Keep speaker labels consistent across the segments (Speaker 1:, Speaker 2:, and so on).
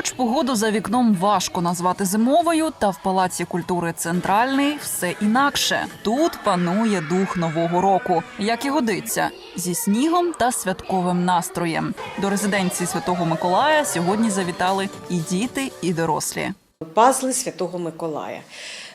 Speaker 1: Хоч погоду за вікном важко назвати зимовою, та в палаці культури центральний все інакше. Тут панує дух нового року, як і годиться, зі снігом та святковим настроєм. До резиденції Святого Миколая сьогодні завітали і діти, і дорослі.
Speaker 2: Пазли Святого Миколая.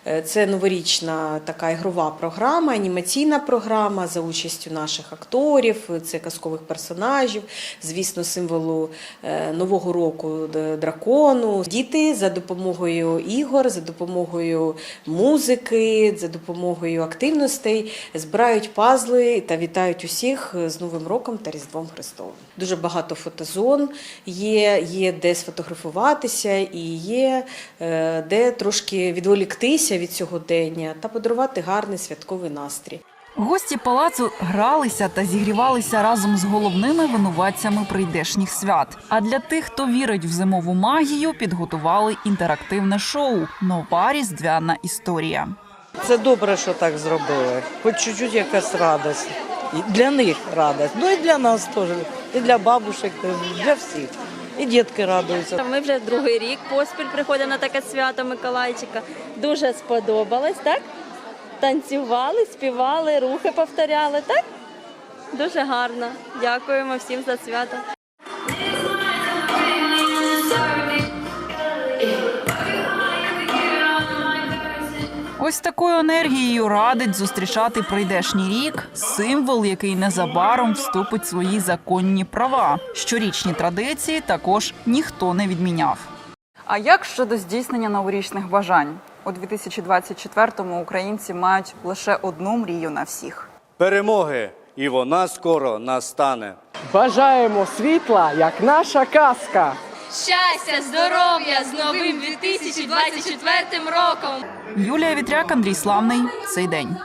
Speaker 2: Е, Це новорічна така ігрова програма, анімаційна програма за участю наших акторів, це казкових персонажів, звісно, символу е, нового року дракону. Діти за допомогою ігор, за допомогою музики, за допомогою активностей збирають пазли та вітають усіх з Новим роком та Різдвом Христовим. Дуже багато фотозон є, є де сфотографуватися і є е, де трошки відволіктися від сьогодення та подарувати гарний святковий настрій.
Speaker 1: Гості палацу гралися та зігрівалися разом з головними винуватцями прийдешніх свят. А для тих, хто вірить в зимову магію, підготували інтерактивне шоу Нова різдвяна історія.
Speaker 3: Це добре, що так зробили. Хоч чуть-чуть якась радість. І для них радість. Ну і для нас теж. І для бабушек, і для всіх. І дітки радуються.
Speaker 4: Ми вже другий рік поспіль приходимо на таке свято Миколайчика. Дуже сподобалось, так? Танцювали, співали, рухи повторяли, так? Дуже гарно. Дякуємо всім за свято.
Speaker 1: Ось такою енергією радить зустрічати прийдешній рік символ, який незабаром вступить в свої законні права. Щорічні традиції також ніхто не відміняв. А як щодо здійснення новорічних бажань? У 2024-му українці мають лише одну мрію на всіх.
Speaker 5: перемоги, і вона скоро настане.
Speaker 6: Бажаємо світла, як наша казка.
Speaker 7: Щастя, здоров'я з новим 2024 роком!
Speaker 1: Юлія Вітряк, Андрій Славний. Цей день.